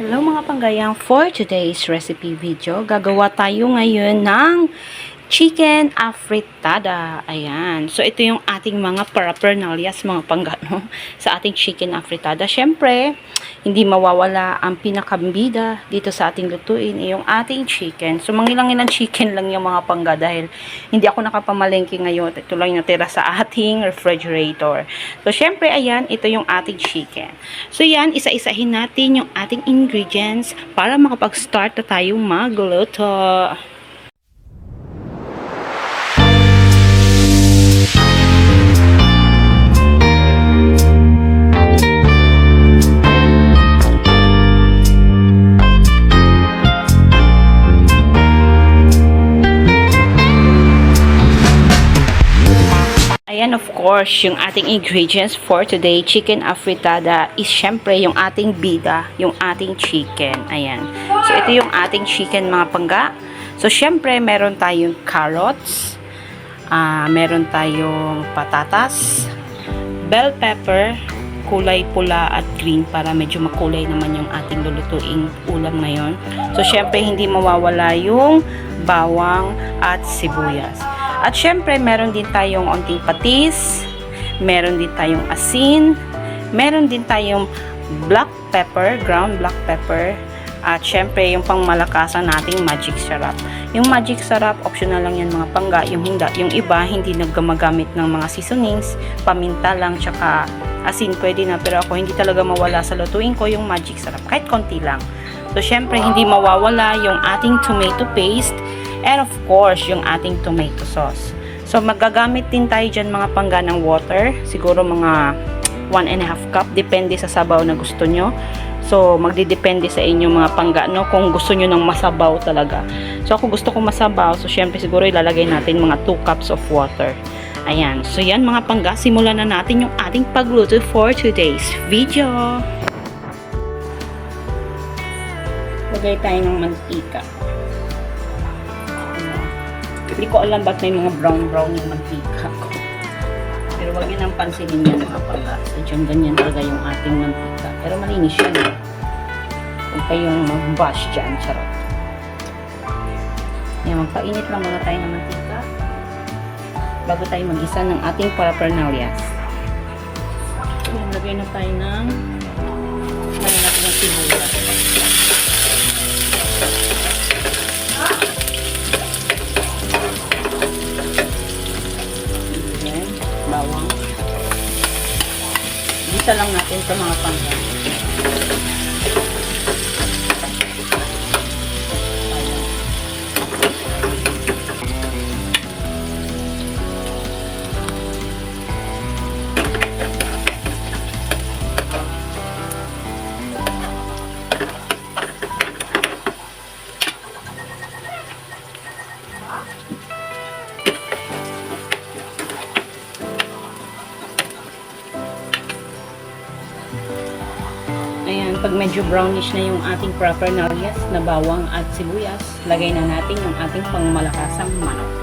Hello mga panggayang, for today's recipe video, gagawa tayo ngayon ng chicken afritada. Ayan. So, ito yung ating mga paraphernalias, mga panggano, sa ating chicken afritada. Siyempre, hindi mawawala ang pinakambida dito sa ating lutuin, ay yung ating chicken. So, mangilang-ilang chicken lang yung mga pangga dahil hindi ako nakapamalengke ngayon. Ito lang yung natira sa ating refrigerator. So, syempre, ayan, ito yung ating chicken. So, yan, isa-isahin natin yung ating ingredients para makapag-start na tayong magluto. Ayan, of course, yung ating ingredients for today, chicken afritada, is syempre yung ating bida, yung ating chicken. Ayan. So, ito yung ating chicken, mga pangga. So, syempre, meron tayong carrots, ah meron tayong patatas, bell pepper, kulay pula at green para medyo makulay naman yung ating lulutuing ulam ngayon. So, syempre, hindi mawawala yung bawang at sibuyas. At syempre, meron din tayong onting patis, meron din tayong asin, meron din tayong black pepper, ground black pepper, at syempre, yung pangmalakasan nating magic syrup. Yung magic syrup, optional lang yan mga pangga. Yung, hindi, yung iba, hindi nagmagamit ng mga seasonings, paminta lang, tsaka asin, pwede na. Pero ako, hindi talaga mawala sa lutuin ko yung magic syrup. Kahit konti lang. So, syempre, hindi mawawala yung ating tomato paste, and of course, yung ating tomato sauce. So, magagamit din tayo dyan mga pangga ng water. Siguro mga 1 and a half cup. Depende sa sabaw na gusto nyo. So, magdidepende sa inyo mga pangga, no? Kung gusto nyo ng masabaw talaga. So, ako gusto ko masabaw. So, syempre siguro ilalagay natin mga 2 cups of water. Ayan. So, yan mga pangga. Simulan na natin yung ating pagluto for today's video. Lagay tayo ng mantika. Hindi ko alam ba't may mga brown-brown yung mantika ko. Pero wag yun ang pansinin yan mga pala. Sadyang ganyan talaga yung ating mantika. Pero malinis yan. eh. Huwag kayong mag-bash dyan. Charot. Yan, magpainit lang muna tayo ng mantika. Bago tayo mag-isa ng ating paraphernalias. Yan, lagay na tayo ng lang natin sa mga pag medyo brownish na yung ating propernalias na bawang at sibuyas, lagay na natin yung ating pangmalakasang manok.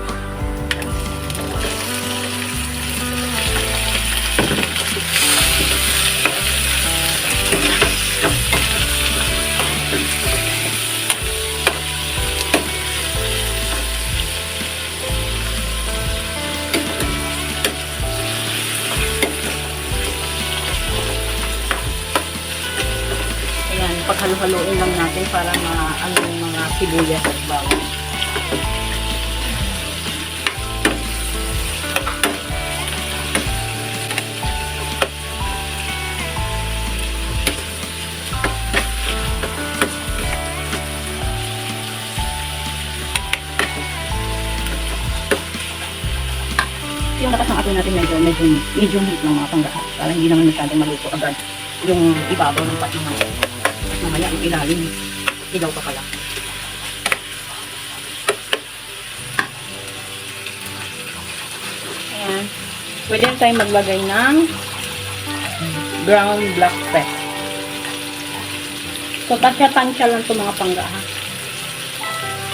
Natin medyo, medyo, medyo heat ng mga panggaha para hindi naman masyadong maluto agad. Yung ibabaw ng pati ng mamaya yung ilalim. Ilaw pa pala. Ayan. Pwede na tayo maglagay ng brown black pepper. So tansya-tansya lang ito mga pangga ha?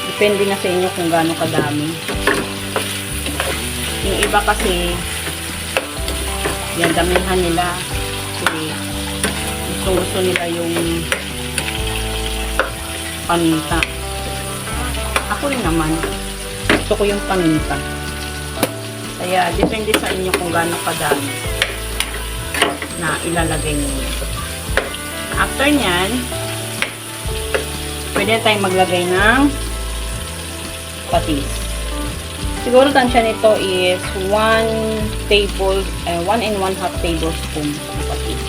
Depende na sa inyo kung gaano kadami. Yung iba kasi yan damihan nila kasi gusto gusto nila yung paminta. Ako rin naman. Gusto ko yung paminta. Kaya, depende sa inyo kung gaano kadami na ilalagay niyo. After nyan, pwede tayong maglagay ng patis. Siguro tansya nito is 1 table, eh, 1 and 1 half tablespoon ng patis.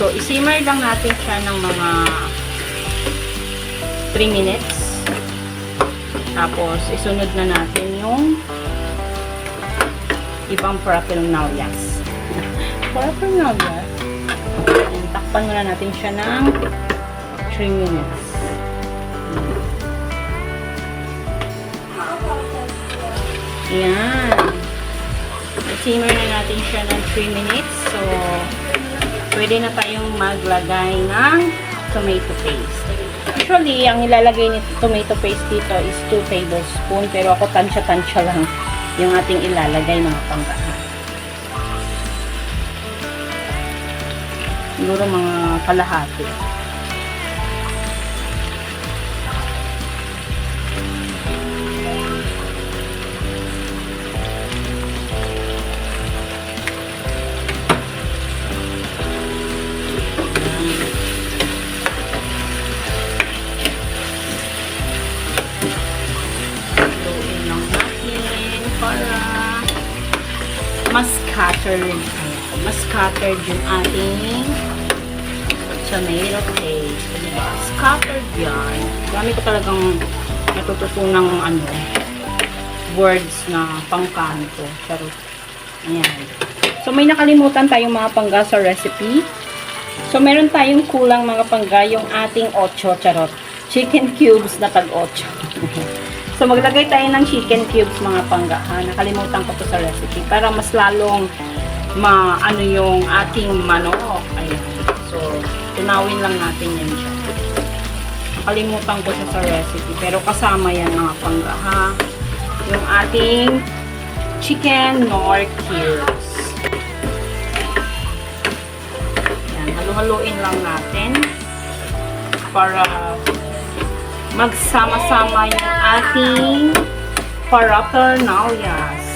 So, isimmer lang natin siya ng mga 3 minutes. Tapos, isunod na natin yung ibang paraphernalyas. paraphernalyas. Ayan, Takpan muna natin siya ng 3 minutes. Ayan. I-simmer na natin siya ng 3 minutes. So, pwede na tayong maglagay ng tomato paste. Actually, ang ilalagay ni tomato paste dito is 2 tablespoon. Pero ako tansya-tansya lang yung ating ilalagay mga panggahan. Siguro mga kalahati. Scattered yung ating tomato paste. Diba? Scattered yan. Dami ko talagang natututunang ano, words na pangkanto. Charot. Ayan. So, may nakalimutan tayong mga pangga sa recipe. So, meron tayong kulang mga pangga yung ating ocho, charot. Chicken cubes na tag-ocho. so, maglagay tayo ng chicken cubes mga pangga. Ha? Nakalimutan ko to sa recipe. Para mas lalong maano yung ating manok. Ayan. So, tunawin lang natin yan siya. Nakalimutan ko siya sa recipe. Pero kasama yan mga pangga ha. Yung ating chicken nor cubes. Yan, halu-haluin lang natin para magsama-sama yung ating paraphernalyas.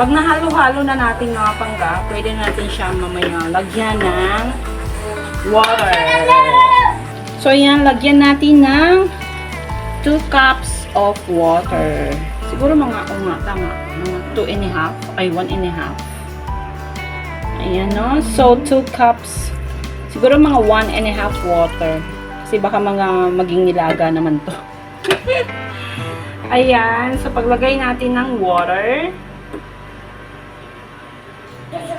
Pag nahalo-halo na natin mga pangga, pwede natin siya mamaya lagyan ng water. So, yan, lagyan natin ng 2 cups of water. Siguro mga, o nga, tama, mga 2 and a half, ay 1 and a half. Ayan, no? So, 2 cups, siguro mga 1 and a half water. Kasi baka mga maging nilaga naman to. Ayan, so paglagay natin ng water,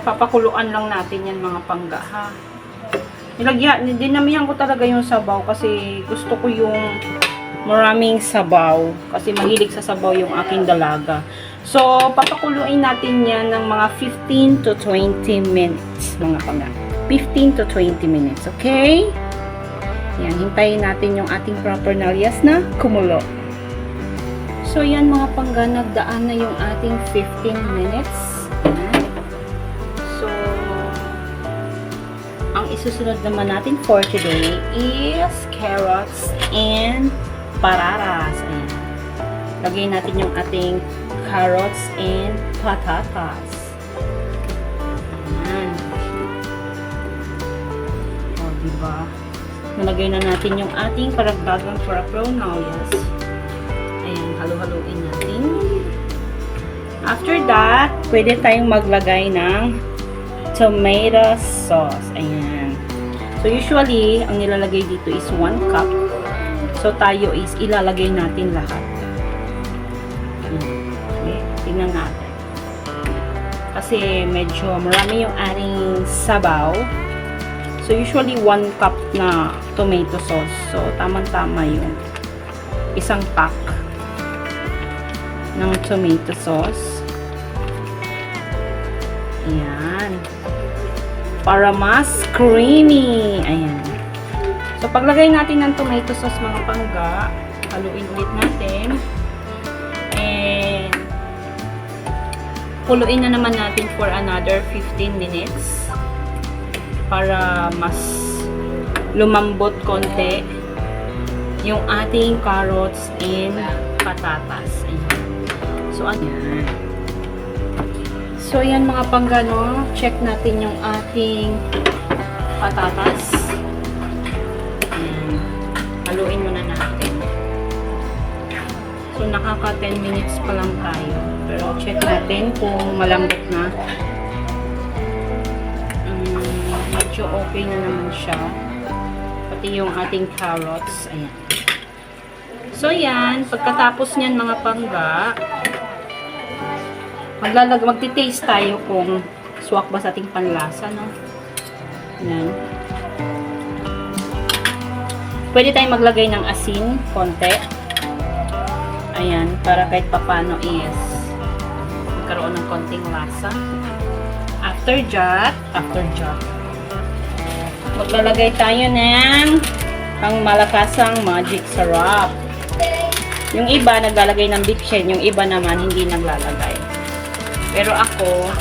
papakuluan lang natin yan mga pangga, ha? Nilagyan, dinamihan ko talaga yung sabaw kasi gusto ko yung maraming sabaw kasi mahilig sa sabaw yung aking dalaga. So, papakuluin natin yan ng mga 15 to 20 minutes, mga pangga. 15 to 20 minutes, okay? Yan, hintayin natin yung ating proper nalyas na kumulo. So, yan mga pangga, nagdaan na yung ating 15 minutes. Isusunod naman natin for today is carrots and pararas. Ayan. Lagay natin yung ating carrots and patatas. Ayan. O, diba? Nalagay na natin yung ating karagdagang parapronalias. Ayan, halu-haluin natin. After that, pwede tayong maglagay ng tomato sauce. Ayan. So, usually, ang nilalagay dito is 1 cup. So, tayo is ilalagay natin lahat. Ayan. Okay, tingnan natin. Kasi medyo marami yung ating sabaw. So, usually 1 cup na tomato sauce. So, tamang-tama yung isang pack ng tomato sauce. Ayan. Para mas creamy. Ayan. So, paglagay natin ng tomato sauce mga pangga, haluin ulit natin. And, kuluin na naman natin for another 15 minutes. para mas lumambot konti yung ating carrots and patatas. Ayan. So, ayan. So, ayan mga panggano. Check natin yung ating patatas. Ayan. Haluin muna natin. So, nakaka 10 minutes pa lang tayo. Pero, check natin kung malambot na. Mm, medyo okay na naman siya. Pati yung ating carrots. Ayan. So, yan. Pagkatapos niyan mga pangga, maglalag magti-taste tayo kung swak ba sa ating panlasa, no? Yan. Pwede tayong maglagay ng asin, konti. Ayan, para kahit papano is magkaroon ng konting lasa. After that, after that, maglalagay tayo ng pang malakasang magic sarap. Yung iba naglalagay ng bitchin, yung iba naman hindi naglalagay. Pero ako,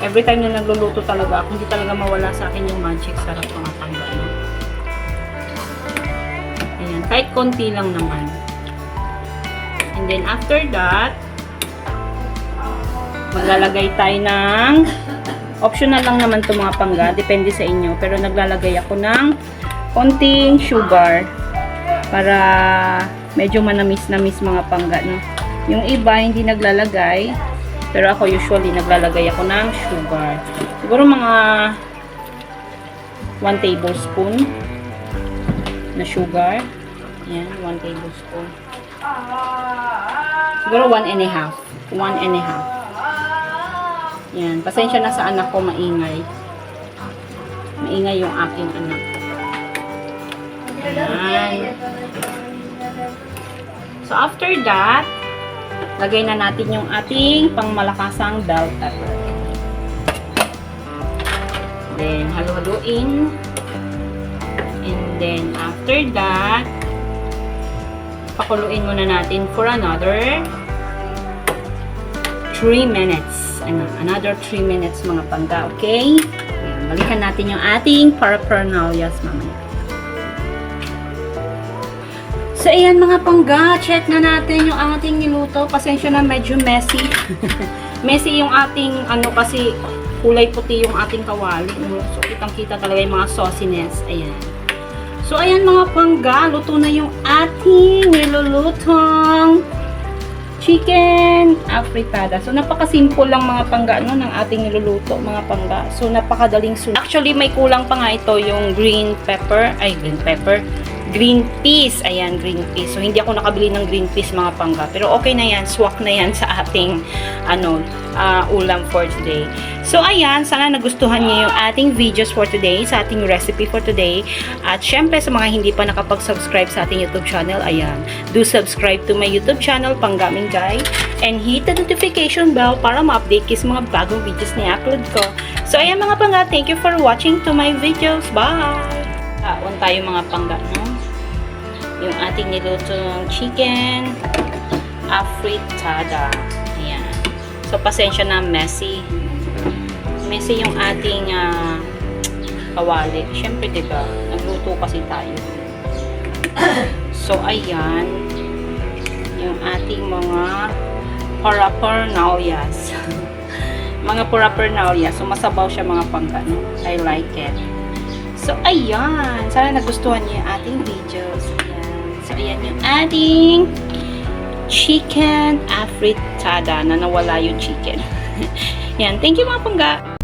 every time na nagluluto talaga ako, hindi talaga mawala sa akin yung magic sarap mga panggaan. Ayan, kahit konti lang naman. And then after that, maglalagay tayo ng optional lang naman to mga pangga, depende sa inyo. Pero naglalagay ako ng konting sugar para medyo manamis-namis mga pangga, no? Yung iba hindi naglalagay, pero ako usually naglalagay ako ng sugar. Siguro mga 1 tablespoon na sugar. Yan, 1 tablespoon. Siguro 1 and a half. 1 and a half. Yan, pasensya na sa anak ko maingay. Maingay yung aking anak. Yan. So, after that, lagay na natin yung ating pangmalakasang bell pepper. Then, halu-haluin. And then, after that, pakuluin muna natin for another 3 minutes. Ano, another 3 minutes mga pangga, okay? Ayan, balikan natin yung ating paraphernalias mamaya. So, ayan mga pangga, check na natin yung ating niluto. Pasensya na medyo messy. messy yung ating, ano kasi, kulay puti yung ating kawali. So, kitang-kita talaga yung mga sauciness. Ayan. So, ayan mga pangga, luto na yung ating nilulutong chicken afritada. So, napaka-simple lang mga pangga no, ng ating niluluto, mga pangga. So, napakadaling sunod. Actually, may kulang pa nga ito yung green pepper. Ay, green pepper. Green peas. Ayan, green peas. So, hindi ako nakabili ng green peas, mga pangga. Pero, okay na yan. Swak na yan sa ating ano, ah, ulam for today. So, ayan. Sana nagustuhan niyo yung ating videos for today, sa ating recipe for today. At, syempre, sa mga hindi pa nakapag-subscribe sa ating YouTube channel, ayan. Do subscribe to my YouTube channel, Panggaming Guy. And hit the notification bell para ma-update kayo mga bagong videos na i-upload ko. So, ayan mga pangga. Thank you for watching to my videos. Bye! Taon tayo mga pangga, no? Yung ating nilutong chicken afritada. Ayan. So, pasensya na messy. Messy yung ating ah, kawali. Siyempre, di ba? Nagluto kasi tayo. so, ayan. Yung ating mga parapernalias. mga parapernalias. So, masabaw siya mga pangka. No? I like it. So, ayan. Sana nagustuhan niyo yung ating videos. Ayan. So, ayan yung ating chicken afritada na nawala yung chicken. yan. Thank you mga pangga.